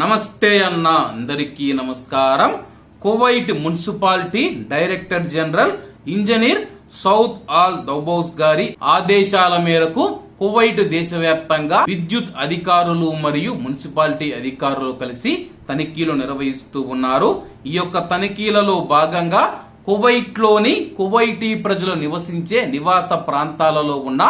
నమస్తే అన్న అందరికీ నమస్కారం. Kuwait municipality director general engineer Saud Al Dabbous గారి ఆదేశాల మేరకు కువైట్ దేశవ్యాప్తంగా విద్యుత్ అధికారులు మరియు మున్సిపాలిటీ అధికారులు కలిసి తనిఖీలు నిర్వహిస్తూ ఉన్నారు. ఈ యొక్క తనిఖీలలో భాగంగా కువైట్లోని కువైటీ ప్రజలు నివసించే నివాస ప్రాంతాలలో ఉన్న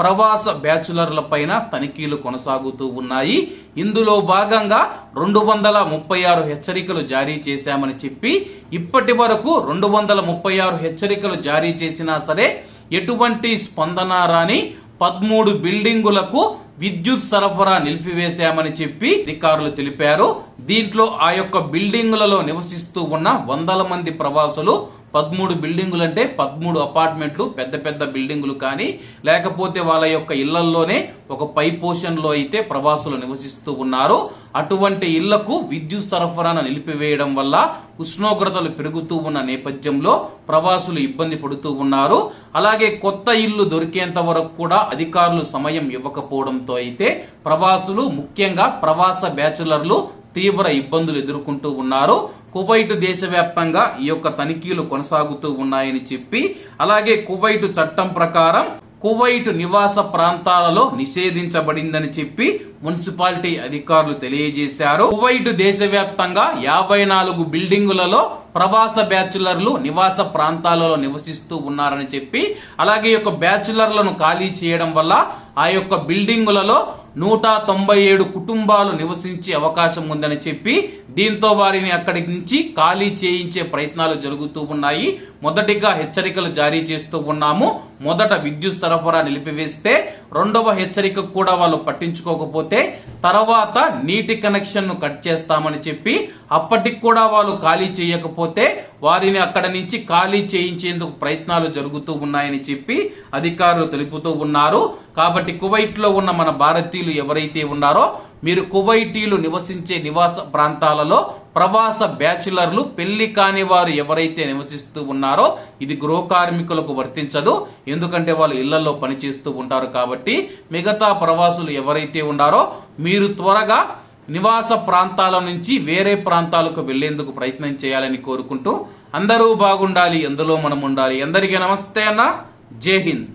ప్రవాస బ్యాచులర్ల పైన తనిఖీలు కొనసాగుతూ ఉన్నాయి. ఇందులో భాగంగా రెండు వందల ముప్పై ఆరు హెచ్చరికలు జారీ చేశామని చెప్పి ఇప్పటి వరకు రెండు వందల ముప్పై ఆరు హెచ్చరికలు జారీ చేసినా సరే ఎటువంటి స్పందన రాని పదమూడు బిల్డింగులకు విద్యుత్ సరఫరా నిలిపివేశామని చెప్పి అధికారులు తెలిపారు. దీంట్లో ఆ యొక్క బిల్డింగులలో నివసిస్తూ ఉన్న వందల మంది ప్రవాసులు పదమూడు బిల్డింగులు అంటే పదమూడు అపార్ట్మెంట్లు పెద్ద పెద్ద బిల్డింగులు కానీ లేకపోతే వాళ్ళ యొక్క ఇళ్ళల్లోనే ఒక పై పోషన్లో అయితే ప్రవాసులు నివసిస్తూ ఉన్నారు. అటువంటి ఇళ్ళకు విద్యుత్ సరఫరాను నిలిపివేయడం వల్ల ఉష్ణోగ్రతలు పెరుగుతూ ఉన్న నేపథ్యంలో ప్రవాసులు ఇబ్బంది పడుతూ ఉన్నారు. అలాగే కొత్త ఇల్లు దొరికేంత వరకు కూడా అధికారులు సమయం ఇవ్వకపోవడంతో అయితే ప్రవాసులు ముఖ్యంగా ప్రవాస బ్యాచులర్లు తీవ్ర ఇబ్బందులు ఎదుర్కొంటూ ఉన్నారు. కువైట్ దేశవ్యాప్తంగా ఈ యొక్క తనిఖీలు కొనసాగుతూ ఉన్నాయని చెప్పి అలాగే కువైట్ చట్టం ప్రకారం కువైట్ నివాస ప్రాంతాలలో నిషేధించబడిందని చెప్పి మున్సిపాలిటీ అధికారులు తెలియజేశారు. కువైట్ దేశవ్యాప్తంగా యాభై నాలుగు బిల్డింగులలో ప్రవాస బ్యాచులర్లు నివాస ప్రాంతాలలో నివసిస్తూ ఉన్నారని చెప్పి అలాగే ఈ యొక్క బ్యాచులర్లను ఖాళీ చేయడం వల్ల ఆ యొక్క బిల్డింగులలో నూట తొంభై ఏడు కుటుంబాలు నివసించే అవకాశం ఉందని చెప్పి దీంతో వారిని అక్కడి నుంచి ఖాళీ చేయించే ప్రయత్నాలు జరుగుతూ ఉన్నాయి. మొదటిగా హెచ్చరికలు జారీ చేస్తూ ఉన్నాము. మొదట విద్యుత్ సరఫరా నిలిపివేస్తే రెండవ హెచ్చరిక కూడా వాళ్ళు పట్టించుకోకపోతే తర్వాత నీటి కనెక్షన్ను కట్ చేస్తామని చెప్పి అప్పటికి కూడా వాళ్ళు ఖాళీ చేయకపోతే వారిని అక్కడ నుంచి ఖాళీ చేయించేందుకు ప్రయత్నాలు జరుగుతూ ఉన్నాయని చెప్పి అధికారులు తెలుపుతూ ఉన్నారు. కాబట్టి కువైట్లో ఉన్న మన భారతీయులు ఎవరైతే ఉన్నారో మీరు కువైటీలు నివసించే నివాస ప్రాంతాలలో ప్రవాస బ్యాచులర్లు పెళ్ళి కాని వారు ఎవరైతే నివసిస్తూ ఉన్నారో ఇది గృహ కార్మికులకు వర్తించదు. ఎందుకంటే వాళ్ళు ఇళ్ళలో పనిచేస్తూ ఉంటారు కాబట్టి మిగతా ప్రవాసులు ఎవరైతే ఉన్నారో మీరు త్వరగా నివాస ప్రాంతాల నుంచి వేరే ప్రాంతాలకు వెళ్ళేందుకు ప్రయత్నం చేయాలని కోరుకుంటూ అందరూ బాగుండాలి ఎందులో మనం ఉండాలి. అందరికీ నమస్తే అన్న. జై హింద్.